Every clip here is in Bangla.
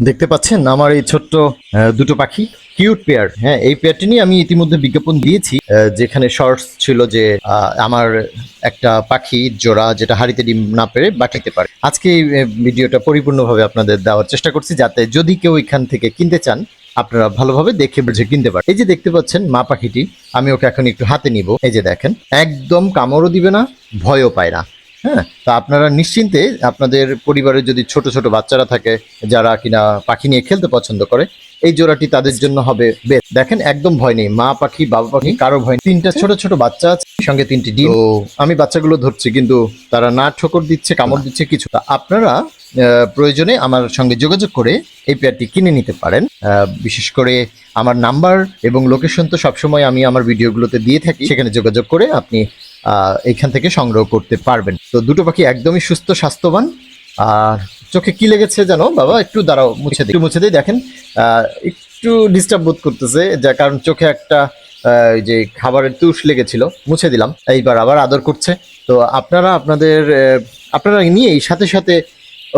দেখতে পাচ্ছেন আমার এই ছোট্ট দুটো পাখি। কিউট পেয়ার হ্যাঁ এই পেয়ারটি নিয়ে আমি ইতিমধ্যে বিজ্ঞাপন দিয়েছি যেখানে শর্টস ছিল যে আমার একটা পাখি জোড়া যেটা হাড়িতে ডিম না পেরে বাটিতে পারে। আজকে এই ভিডিওটা পরিপূর্ণভাবে আপনাদের দেওয়ার চেষ্টা করছি, যাতে যদি কেউ এখান থেকে কিনতে চান, আপনারা ভালোভাবে দেখে বুঝে কিনতে পারেন। এই যে দেখতে পাচ্ছেন মা পাখিটি, আমি ওকে এখন একটু হাতে নিব। এই যে দেখেন, একদম কামড়ও দিবে না, ভয়ও পায় না। হ্যাঁ তা আপনারা নিশ্চিন্তে আপনাদের পরিবারে যদি ছোট ছোট বাচ্চারা থাকে যারা কিনা পাখি নিয়ে খেলতে পছন্দ করে এই জোড়াটি তাদের জন্য হবে বেশ দেখেন একদম ভয় নেই। মা পাখি বাবা পাখি কারও ভয় নেই। তিনটা ছোট ছোট বাচ্চা আছে সঙ্গে তিনটি ডিম। আমি বাচ্চাগুলো ধরছি কিন্তু তারা না ঠোকর দিচ্ছে কামড় দিচ্ছে কিছু আপনারা প্রয়োজনে আমার সঙ্গে যোগাযোগ করে এই পেয়ারটি কিনে নিতে পারেন। আহ, বিশেষ করে আমার নাম্বার এবং লোকেশন তো সবসময় আমি আমার ভিডিওগুলোতে দিয়ে থাকি। সেখানে যোগাযোগ করে আপনি এখান থেকে সংগ্রহ করতে পারবেন। তো দুটো পাখি একদমই সুস্থ, স্বাস্থ্যবান। আর চোখে কি লেগেছে জানো? বাবা, একটু দাঁড়াও, মুছে দিই। একটু মুছে দিই, দেখেন। একটু ডিস্টার্ব বোধ করতেছে, যা কারণ চোখে একটা যে খাবারের তুষ লেগেছিল। মুছে দিলাম। এইবার আবার আদর করছে। তো আপনারা আপনাদের আপনারা নিয়ে এই সাথে সাথে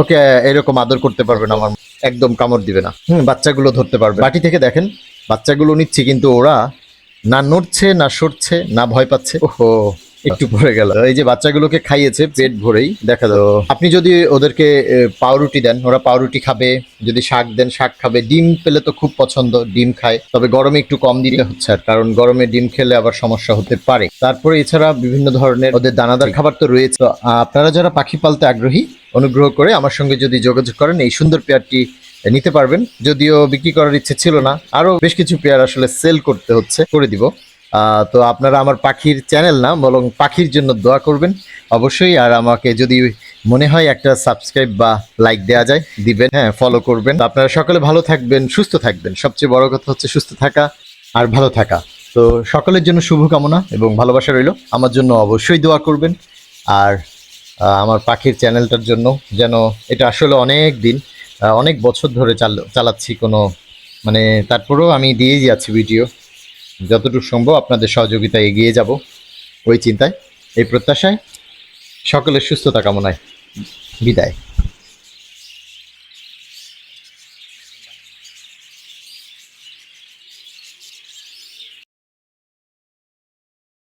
ওকে এরকম আদর করতে পারবেন আমার। একদম কামড় দিবে না। হুম, বাচ্চাগুলো ধরতে পারবে। বাটি থেকে দেখেন, বাচ্চাগুলো নিচ্ছি, কিন্তু ওরা না নড়ছে, না সরছে, না ভয় পাচ্ছে। ওহো! একটু পরে গেল। এই যে বাচ্চাগুলোকে খাইয়েছে পেট ভরেই দেখা দাও আপনি যদি ওদেরকে পাউরুটি দেন ওরা পাউরুটি খাবে যদি শাক দেন শাক খাবে। ডিম পেলে তো খুব পছন্দ ডিম খায়। তবে গরমে একটু কম দিতে হচ্ছে আর কারণ গরমে ডিম খেলে আবার সমস্যা হতে পারে। তারপরে এছাড়া বিভিন্ন ধরনের ওদের দানাদার খাবার তো রয়েছে। আপনারা যারা পাখি পালতে আগ্রহী অনুগ্রহ করে আমার সঙ্গে যদি যোগাযোগ করেন এই সুন্দর পেয়ারটি নিতে পারবেন। যদিও বিক্রি করার ইচ্ছে ছিল না আরও বেশ কিছু পেয়ার আসলে সেল করতে হচ্ছে করে দিব। তো আপনারা আমার পাখির চ্যানেল না, বরং পাখির জন্য দোয়া করবেন। অবশ্যই, আর আমাকে যদি মনে হয় একটা সাবস্ক্রাইব বা লাইক দেওয়া যায়, দিবেন হ্যাঁ ফলো করবেন। আপনারা সকলে ভালো থাকবেন, সুস্থ থাকবেন। সবচেয়ে বড় কথা হচ্ছে সুস্থ থাকা আর ভালো থাকা। তো সকলের জন্য শুভকামনা এবং ভালোবাসা রইল। আমার জন্য অবশ্যই দোয়া করবেন। আর আমার পাখির চ্যানেলটার জন্য যেন এটা আসলে অনেক দিন অনেক বছর ধরে চাল, চালাচ্ছি কোনো মানে তারপরেও আমি দিয়েই যাচ্ছি ভিডিও যতটুকু সম্ভব আপনাদের সহযোগিতা এগিয়ে যাব ওই চিন্তায় এই প্রত্যাশায়। সকলের সুস্থতা কামনায় বিদায়।